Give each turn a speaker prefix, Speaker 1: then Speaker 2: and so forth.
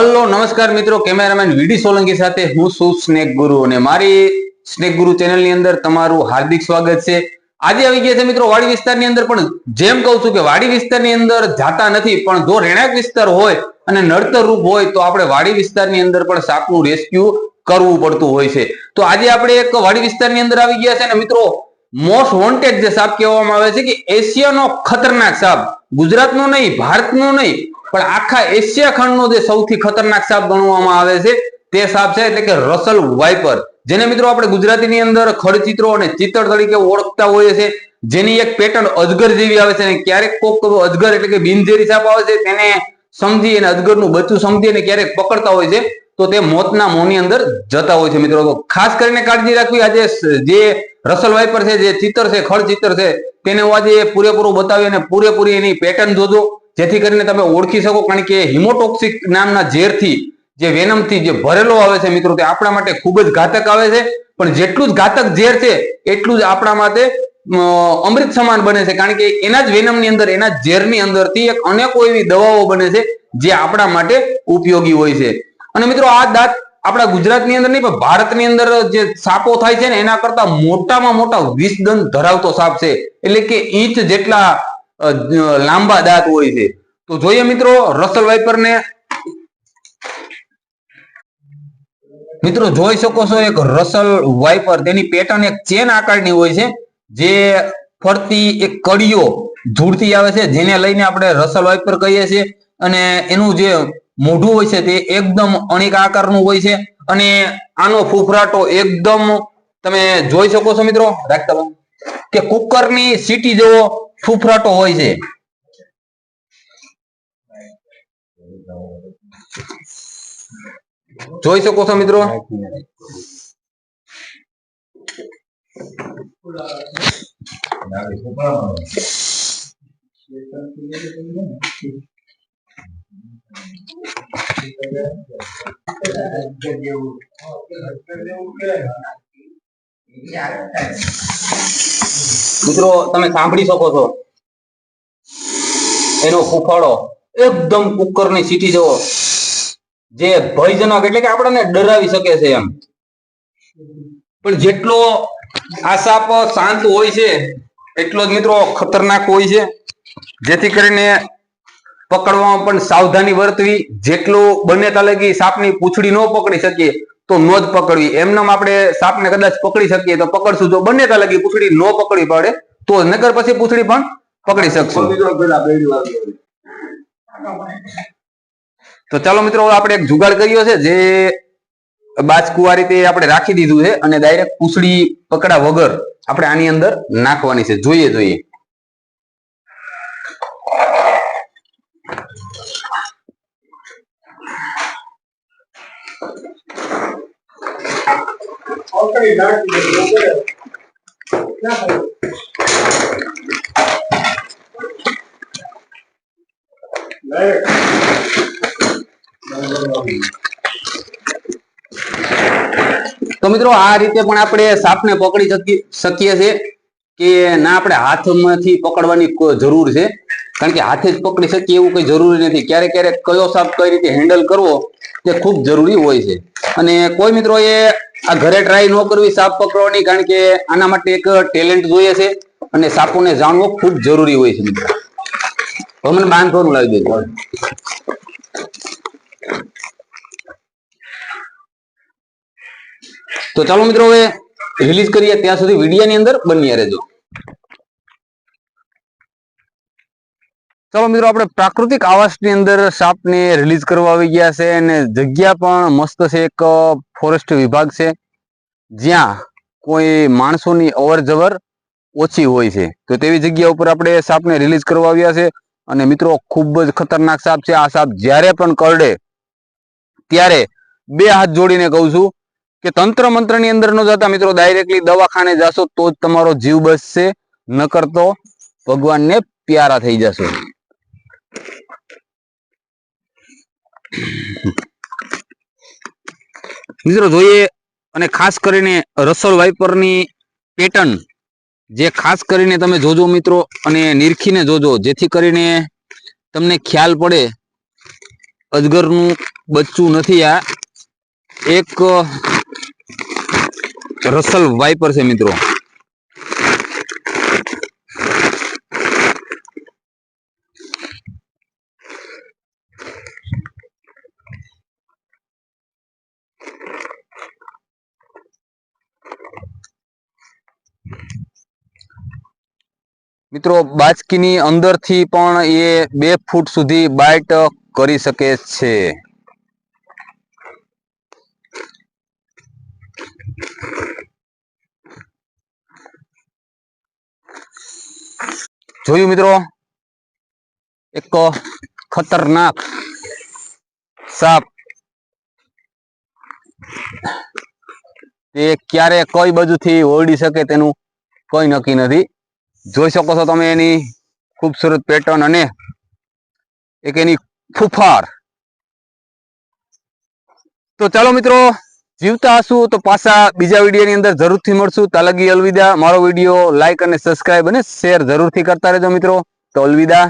Speaker 1: Hello, નમસ્કાર મિત્રો. Cameraman વીડી સોલંકી સાથે હું છું સ્નેક ગુરુ અને મારી સ્નેક ગુરુ ચેનલની અંદર તમારું હાર્દિક સ્વાગત છે. આજે આવી ગયા છે મિત્રો વાડી વિસ્તારની અંદર, પણ જેમ કહું છું કે વાડી વિસ્તારની અંદર જાતા નથી, પણ જો રહેણાંક વિસ્તાર હોય અને નડતર રૂપ હોય, તો આપણે વાડી વિસ્તારની અંદર પણ સાપનું રેસ્ક્યુ કરવું પડતું હોય છે. તો આજે આપણે એક વાડી વિસ્તારની અંદર આવી ગયા છે અને મિત્રો મોસ્ટ વોન્ટેડ જે સાપ કહેવામાં આવે છે કે એશિયાનો ખતરનાક સાપ. ગુજરાતનો નહીં, ભારતનો નહીં પણ આખા એશિયા ખંડનો જે સૌથી ખતરનાક સાપ ગણવામાં આવે છે, તે સાપ છે એટલે કે રસલ વાઇપર. જેને મિત્રો આપણે ગુજરાતીની અંદર ખડચિત્રો અને ચિત્તળ તરીકે ઓળખતા હોઈએ છીએ. જેની એક પેટર્ન અજગર જેવી આવે છે અને ક્યારેક કોક અજગર એટલે કે બિનઝેરી સાપ આવે છે, તેને સમજી અને અજગરનું બચ્ચું સમજી અને ક્યારેક પકડતા હોય છે, તો તે મોતના મોંની અંદર જતા હોય છે મિત્રો. ખાસ કરીને કાળજી રાખવી, આજે જે રસલ વાઇપર છે, જે ચિત્તર છે ખળ ચિત્તર છે, તેને હું આજે પૂરેપૂરું બતાવી અને પૂરેપૂરી એની પેટર્ન જોજો, જેથી કરીને તમે ઓળખી શકો, કારણ કે હિમોટોક્સિક નામના ઝેરથી જે વેનમથી જે ભરેલો આવે છે મિત્રો, તે આપણા માટે ખૂબ જ ઘાતક આવે છે. પણ જેટલું જ ઘાતક ઝેર છે, એટલું જ આપણા માટે અમૃત સમાન બને છે, કારણ કે એના જ વેનમની અંદર, એના ઝેરની અંદરથી એક અનેકો એવી દવાઓ બને છે, જે આપણા માટે ઉપયોગી હોય છે. અને મિત્રો, આ દાંત આપણા ગુજરાતની અંદર નહીં, પણ ભારતની અંદર જે સાપો થાય છે ને, એના કરતા મોટામાં મોટા વીસ દંત ધરાવતો સાપ છે. એટલે કે ઈંચ જેટલા લાંબા દાંત હોય છે. તો જોઈએ મિત્રો, રસલ વાઇપરને. મિત્રો, જોઈ શકો છો એક રસલ વાઇપર. તેની પેટર્ન એક ચેન આકારની હોય છે, જે ફરતી એક કડીઓ ધૂળથી આવે છે, જેને લઈને આપણે રસલ વાઇપર કહીએ છીએ. અને એનું જે મોઢું હોય છે તે એકદમ અણિક આકારનું હોય છે અને આનો ફૂફરાટો એકદમ તમે જોઈ શકો છો મિત્રો રાખતા. કે કુકરની સીટી જેવો ફૂફરાટો હોય છે જોઈ શકો છો મિત્રો મિત્રો, તમે સાંભળી શકો છો. એનો ફૂફાડો એકદમ કુકરની સીટી જેવો. જે ભયજનક એટલે કે આપણને ડરાવી શકે છે એમ. પણ જેટલો આ સાપ શાંત હોય છે, એટલો જ મિત્રો ખતરનાક હોય છે. જેથી કરીને પકડવામાં પણ સાવધાની વર્તવી. જેટલું બને ત્યાં લગી સાપની પૂંછડી ન પકડી શકીએ તો ન જ પકડવી. એમનેમ આપણે સાપને કદાચ પકડી શકીએ તો પકડશું. જો બને ત્યાં લગી પૂંછડી ન પકડી પડે તો નગર પછી પૂંછડી પણ પકડી શકશું. તો ચાલો મિત્રો આપણે એક જુગાડ કર્યો છે જે બાજકુવા રીતે આપણે રાખી દીધું છે અને ડાયરેક્ટ પૂછડી પકડા વગર આપણે આની અંદર નાખવાની છે. જોઈએ જોઈએ. તો મિત્રો, આ રીતે પણ આપણે સાપને પકડી શકી, શકીએ છીએ કે ના આપણે હાથમાંથી પકડવાની જરૂર છે. કારણ કે હાથે જ પકડી શકીએ એવું કઈ જરૂરી નથી. ક્યારેક ક્યારેક કયો સાપ કઈ રીતે હેન્ડલ કરવો તે ખૂબ જરૂરી હોય છે. અને કોઈ મિત્રો એ આ ઘરે ટ્રાય ન કરવી સાપ પકડવાની કારણ કે આના માટે એક ટેલેન્ટ જોઈએ છે અને સાપોને જાણવો ખૂબ જરૂરી હોય છે મિત્રો. હવે મને બાંધવાનું લાવી દેજો. તો ચાલો મિત્રો હવે રિલીઝ કરીએ. ત્યાં સુધી વિડીયોની અંદર બન્યા રહેજો. ચાલો મિત્રો, આપણે પ્રાકૃતિક આવાસની અંદર સાપને રિલીઝ કરવા આવી ગયા છે અને જગ્યા પણ મસ્ત છે. એક ફોરેસ્ટ વિભાગ છે. જ્યાં કોઈ માણસોની અવરજવર ઓછી હોય છે. તો તેવી જગ્યા ઉપર આપણે સાપને રિલીઝ કરવા આવ્યા છે. અને મિત્રો, ખૂબ જ ખતરનાક સાપ છે. આ સાપ જ્યારે પણ કરડે, ત્યારે બે હાથ જોડીને કહું છું કે તંત્ર મંત્રની અંદર ન જતા મિત્રો ડાયરેક્ટલી દવાખાને જાશો તો જ તમારો જીવ બચશે. નકર તો ભગવાનને પ્યારા થઈ જશો. મિત્રો જોઈએ અને ખાસ કરીને રસલ વાઇપરની પેટર્ન, જે ખાસ કરીને તમે જોજો મિત્રો અને નિરખીને જોજો, જેથી કરીને તમને ખ્યાલ પડે. અજગરનું બચ્ચું નથી આ. એક રસલ વાઇપર છે મિત્રો. મિત્રો, બાચકીની અંદરથી પણ એ બે ફૂટ સુધી બાઇટ કરી શકે છે. જોયું મિત્રો? એક ખતરનાક સાપ. તે ક્યારે કઈ બાજુથી ઓરડી શકે તેનું કોઈ નક્કી નથી. જોઈ શકો છો તમે એની ખૂબસૂરત પેટર્ન અને એક એની ફૂફાર. તો ચાલો મિત્રો, જીવતા હશું તો પાછા બીજા વિડીયોની અંદર જરૂરથી મળશું. તાલગી અલવિદા. મારો વીડિયો લાઇક અને સબસ્ક્રાઇબ અને શેર જરૂરથી કરતા રહેજો મિત્રો. તો અલવિદા.